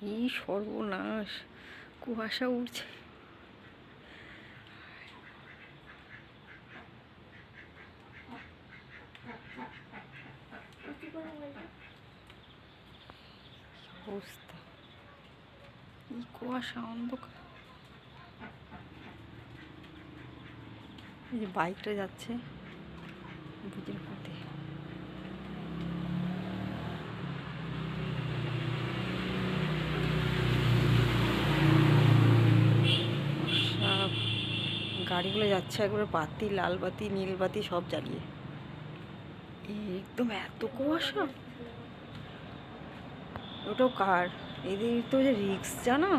এই সর্বনাশ, কুয়াশা উঠছে কি অবস্থা? এই কুয়াশা, অন্ধকার। এই যে বাইকটা যাচ্ছে ব্রিজের পথে সব গাড়িগুলো যাচ্ছে একবারে বাতি, লাল বাতি, নীল বাতি সব জ্বালিয়ে। একদম এত কুয়াশা। ওটাও কার? এদের তো যে রিক্স জানো?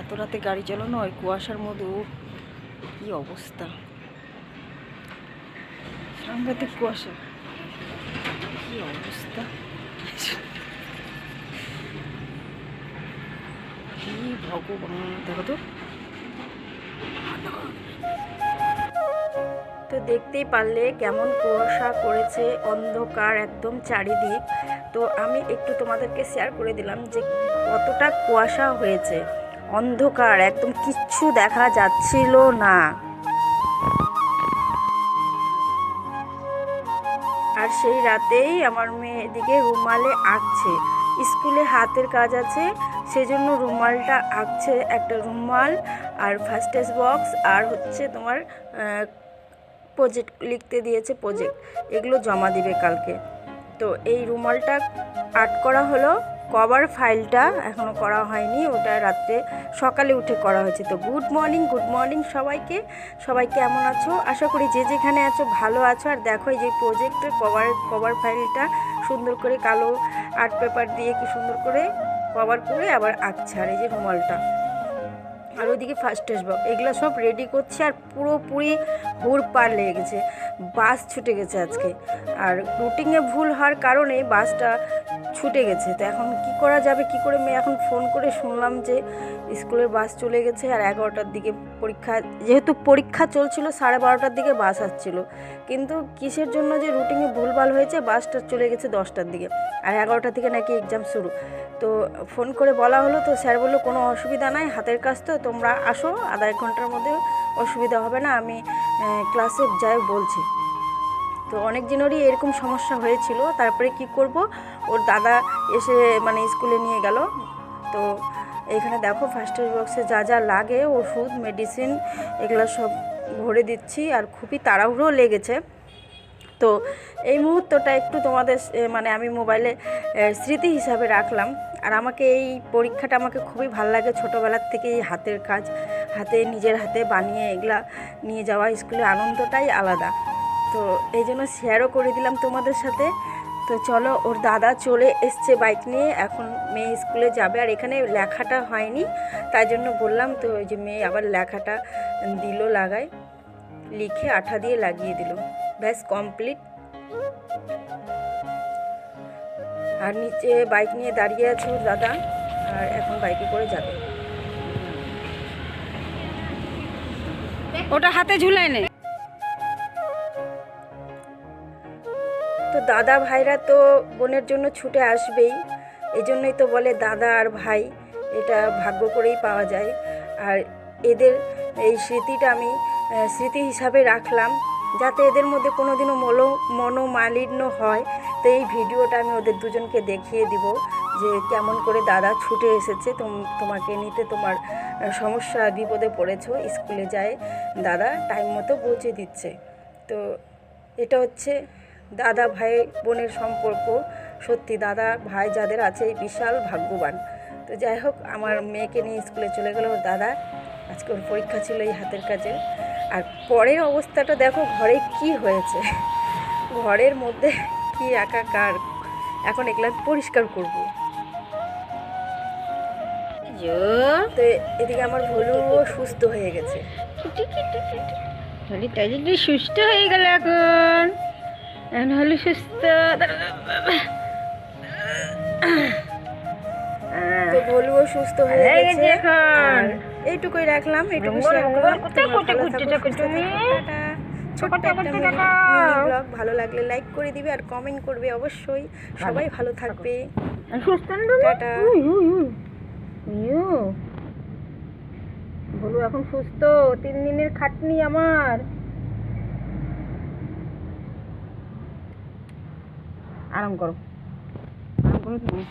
এত রাতে গাড়ি চালানো ওই কুয়াশার মধ্যে, ও কি অবস্থা? সাংঘাতিক কুয়াশা। কি অবস্থা? ভগবান, দেখো তো। তো দেখতেই পারলে কেমন কুয়াশা করেছে অন্ধকার একদম চারিদিক। তো আমি একটু তোমাদেরকে শেয়ার করে দিলাম যে কতটা কুয়াশা হয়েছে। অন্ধকার, একদম কিচ্ছু দেখা যাচ্ছিল না। আর সেই রাতেই আমার মেয়ে এদিকে রুমালে আঁকছে। স্কুলে হাতের কাজ আছে, সেজন্য রুমালটা আঁকছে একটা রুমাল। আর ফার্স্ট এস বক্স আর হচ্ছে তোমার প্রজেক্ট লিখতে দিয়েছে প্রজেক্ট এগুলো জমা দিবে কালকে। তো এই রুমালটা আর্ট করা হলো। কভার ফাইলটা এখনও করা হয়নি। ওটা রাত্রে, সকালে উঠে করা হয়েছে। তো গুড মর্নিং গুড মর্নিং সবাইকে। সবাই কেমন আছো? আশা করি যে যেখানে আছো, ভালো আছো। আর দেখো যে প্রজেক্টের কভার কভার ফাইলটা সুন্দর করে কালো আর্ট পেপার দিয়ে কি সুন্দর করে কভার করে আবার আঁকছে। আর এই যে রুমালটা। আর ওইদিকে ফার্স্ট বক এগুলো সব রেডি করছে আর পুরোপুরি হুড় পার লেগে গেছে। বাস ছুটে গেছে আজকে। আর রুটিংয়ে ভুল হওয়ার কারণে বাসটা ছুটে গেছে। তো এখন কি করা যাবে, কি করে মেয়ে এখন ফোন করে শুনলাম যে স্কুলের বাস চলে গেছে আর এগারোটার দিকে পরীক্ষা, যেহেতু পরীক্ষা চলছিল, সাড়ে বারোটার দিকে বাস আসছিল। কিন্তু কিসের জন্য যে রুটিনে ভুলভাল হয়েছে, বাসটা চলে গেছে দশটার দিকে আর এগারোটা থেকে নাকি এক্সাম শুরু। তো ফোন করে বলা হলো, তো স্যার বলল, কোনো অসুবিধা নাই, হাতের কাজ তো, তোমরা আসো, আধা এক ঘণ্টার মধ্যে অসুবিধা হবে না, আমি ক্লাসে যাই বলছি। তো অনেক দিনেরই এরকম সমস্যা হয়েছিল। তারপরে কি করব? ওর দাদা এসে মানে স্কুলে নিয়ে গেল। তো এখানে দেখো ফার্স্ট এড বক্সে যা যা লাগে, ওষুধ মেডিসিন এগুলো সব ভরে দিচ্ছি আর খুবই তাড়াহুড়ো লেগেছে। তো এই মুহূর্তটা একটু তোমাদের মানে আমি মোবাইলে স্মৃতি হিসাবে রাখলাম। আর আমাকে এই পরীক্ষাটা আমাকে খুবই ভালো লাগে ছোটোবেলার থেকে এই হাতের কাজ, হাতে নিজের হাতে বানিয়ে এগুলা নিয়ে যাওয়া স্কুলে আনন্দটাই আলাদা। তো এই জন্য শেয়ারও করে দিলাম তোমাদের সাথে। তো চলো, ওর দাদা চলে এসছে বাইক নিয়ে। এখন মেয়ে স্কুলে যাবে। আর এখানে লেখাটা হয়নি, তাই জন্য বললাম তো ওই যে মেয়ে আবার লেখাটা দিল লাগায়। লিখে আঠা দিয়ে লাগিয়ে দিল। ব্যাস কমপ্লিট আর নিচে বাইক নিয়ে দাঁড়িয়ে আছে ওর দাদা। আর এখন বাইকে করে যাবে। ওটা হাতে ঝুলাই নে। তো দাদা ভাইরা তো বোনের জন্য ছুটে আসবেই। এই জন্যই তো বলে দাদা আর ভাই, এটা ভাগ্য করেই পাওয়া যায়। আর এদের এই স্মৃতিটা আমি স্মৃতি হিসাবে রাখলাম, যাতে এদের মধ্যে কোনো দিনও মলো, মনোমালিন্য হয়। তো এই ভিডিওটা আমি ওদের দুজনকে দেখিয়ে দিব যে কেমন করে দাদা ছুটে এসেছে, তোম- তোমাকে নিতে তোমার সমস্যা, বিপদে পড়েছো, স্কুলে যায়, দাদা টাইম মতো পৌঁছে দিচ্ছে। তো এটা হচ্ছে দাদা ভাই বোনের সম্পর্ক। সত্যি দাদা ভাই যাদের আছে বিশাল ভাগ্যবান। তো যাই হোক আমার মেয়েকে নিয়ে স্কুলে চলে গেল ওর দাদা। আজকে ওর পরীক্ষা ছিল এই হাতের কাজে। আর পরের অবস্থাটা দেখো ঘরে কি হয়েছে? ঘরের মধ্যে কি একাকার? এখন এগুলো পরিষ্কার করব। তো এদিকে আমার ভুলুও সুস্থ হয়ে গেছে। সুস্থ হয়ে গেল এখন। এখন হলি সুস্থ। তো ভলুও সুস্থ হয়ে গেছে। এখন। এইটুকুই রাখলাম এইটুকু শেয়ার করলাম। ভালো। ছোট্ট একটা ব্লগ লাগলে লাইক করে দিবে আর কমেন্ট করবে অবশ্যই। সবাই ভালো থাকবে। টাটা। বলু এখন সুস্থ তিন দিনের খাটনি আমার। আরাম করো। আরাম করো তুমি।